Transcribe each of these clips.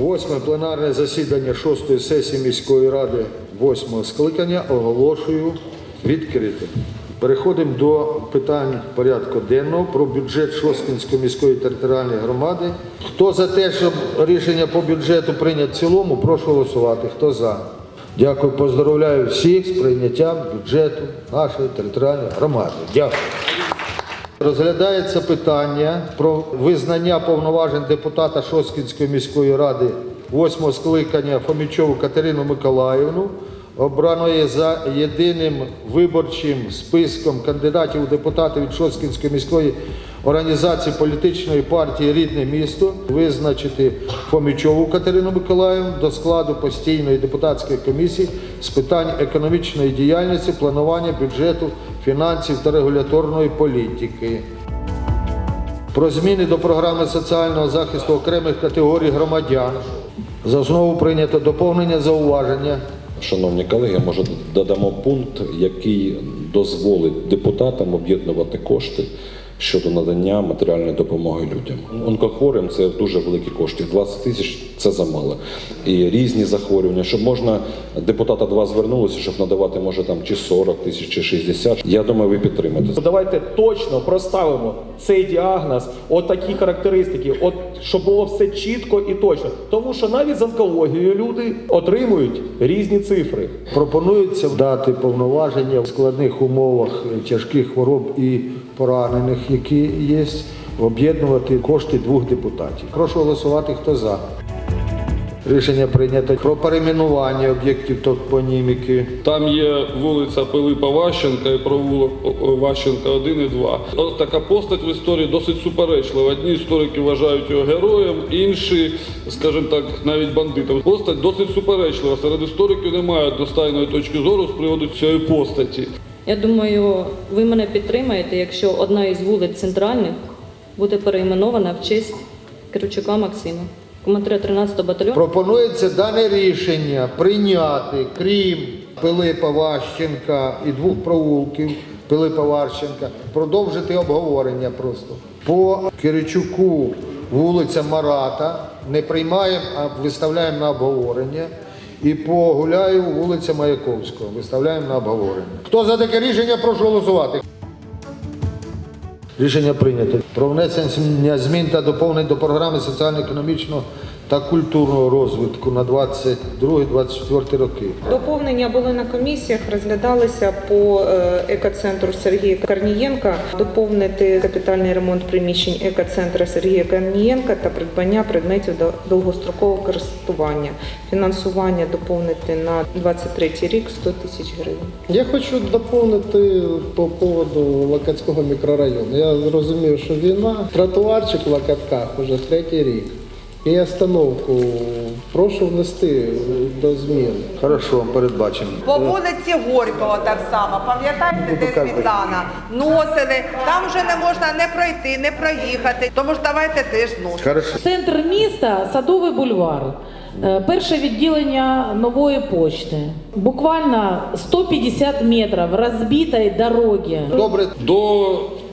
Восьме пленарне засідання шостої сесії міської ради восьмого скликання оголошую відкритим. Переходимо до питань порядку денного про бюджет Шосткинської міської територіальної громади. Хто за те, щоб рішення по бюджету прийняти в цілому, прошу голосувати. Хто за? Дякую, поздоровляю всіх з прийняттям бюджету нашої територіальної громади. Дякую. Розглядається питання про визнання повноважень депутата Шосткінської міської ради восьмого скликання Фомічову Катерину Миколаївну, обраної за єдиним виборчим списком кандидатів у депутати від Шосткінської міської організації політичної партії Рідне місто, визначити Фомічову Катерину Миколаївну до складу постійної депутатської комісії з питань економічної діяльності, планування бюджету, фінансів та регуляторної політики. Про зміни до програми соціального захисту окремих категорій громадян. За основу прийнято доповнення зауваження. Шановні колеги, може додамо пункт, який дозволить депутатам об'єднувати кошти щодо надання матеріальної допомоги людям. Онкохворим це дуже великі кошти. 20 тисяч це замало. І різні захворювання, щоб можна депутата два звернулися, щоб надавати може там чи 40 тисяч, чи 60. Я думаю, ви підтримаєте. Давайте точно проставимо цей діагноз, от такі характеристики, от щоб було все чітко і точно. Тому що навіть з онкологією люди отримують різні цифри. Пропонується дати повноваження в складних умовах тяжких хвороб і поранених, які є, об'єднувати кошти двох депутатів. Прошу голосувати, хто за. Рішення прийнято про перейменування об'єктів топоніміки. Там є вулиця Пилипа Ващенка і провулок Ващенка 1 і 2. От така постать в історії досить суперечлива. Одні історики вважають його героєм, інші, скажімо так, навіть бандитом. Постать досить суперечлива. Серед істориків немає достойної точки зору з приводу цієї постаті. Я думаю, ви мене підтримаєте, якщо одна із вулиць центральних буде перейменована в честь Киричука Максима, командира 13-го батальйону. Пропонується дане рішення прийняти, крім Пилипа Ващенка і двох провулків Пилипа Ващенка, продовжити обговорення просто. По Киричуку вулиця Марата не приймаємо, а виставляємо на обговорення. І по Гуляєву вулиця Маяковського виставляємо на обговорення. Хто за таке рішення, прошу голосувати. Рішення прийнято. Про внесення змін та доповнень до програми соціально-економічного та культурного розвитку на 22-24 роки. Доповнення були на комісіях, розглядалися по е, екоцентру Сергія Корнієнка, доповнити капітальний ремонт приміщень екоцентру Сергія Корнієнка та придбання предметів до довгострокового користування. Фінансування доповнити на 23 рік 100 тисяч гривень. Я хочу доповнити по поводу Локацького мікрорайону. Я зрозумів, що війна, тротуарчик в Локатках вже третій рік. І остановку прошу внести до змін. Хорошо, передбачено. По вулиці Горького так само, пам'ятаєте, де Світлана? Носили, там вже не можна не пройти, не проїхати. Тому ж давайте теж. Хорошо. Центр міста Садовий бульвар. Е, Перше відділення нової почти. Буквально 150 метрів розбитої дороги. Добре, До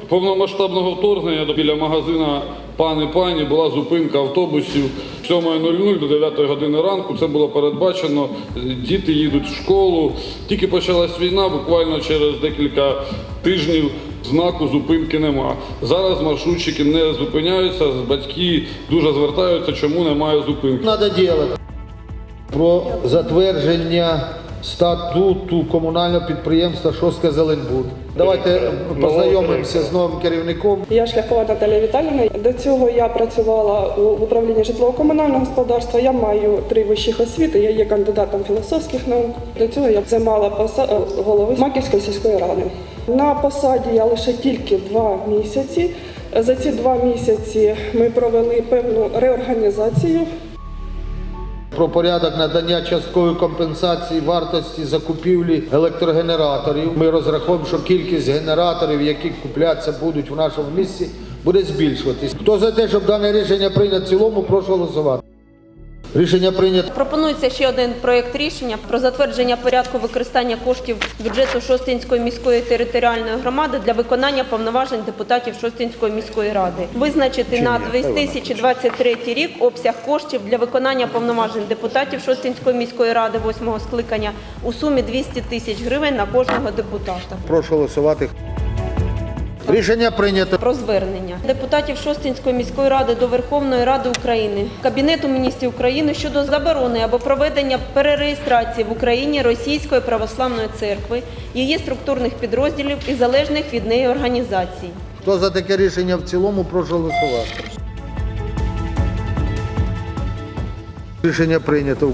повномасштабного вторгнення біля магазина пан і пані була зупинка автобусів з 7.00 до 9 години ранку. Це було передбачено. Діти їдуть в школу. Тільки почалась війна, буквально через декілька тижнів знаку зупинки нема. Зараз маршрутчики не зупиняються. Батьки дуже звертаються, чому немає зупинки. треба робити. Про затвердження статуту комунального підприємства Шостка Зеленбуд. Давайте познайомимося з новим керівником. Я шляхова Наталія Віталіївна. До цього я працювала у в управлінні житлово-комунального господарства. Я маю три вищих освіти. Я є кандидатом філософських наук. До цього я займала посаду голови Маківської сільської ради. На посаді я лише тільки два місяці. За ці два місяці ми провели певну реорганізацію. Про порядок надання часткової компенсації вартості закупівлі електрогенераторів. Ми розраховуємо, що кількість генераторів, які купляться будуть в нашому місці, буде збільшуватись. Хто за те, щоб дане рішення прийнято в цілому, прошу голосувати. Рішення прийнято. Пропонується ще один проєкт рішення про затвердження порядку використання коштів бюджету Шостинської міської територіальної громади для виконання повноважень депутатів Шостинської міської ради. Визначити на 2023 рік обсяг коштів для виконання повноважень депутатів Шостинської міської ради восьмого скликання у сумі 200 тисяч гривень на кожного депутата. Прошу голосувати. Рішення прийнято. Про звернення депутатів Шостинської міської ради до Верховної Ради України, Кабінету міністрів України щодо заборони або проведення перереєстрації в Україні Російської православної церкви, її структурних підрозділів і залежних від неї організацій. Хто за таке рішення в цілому, прошу голосувати. Рішення прийнято.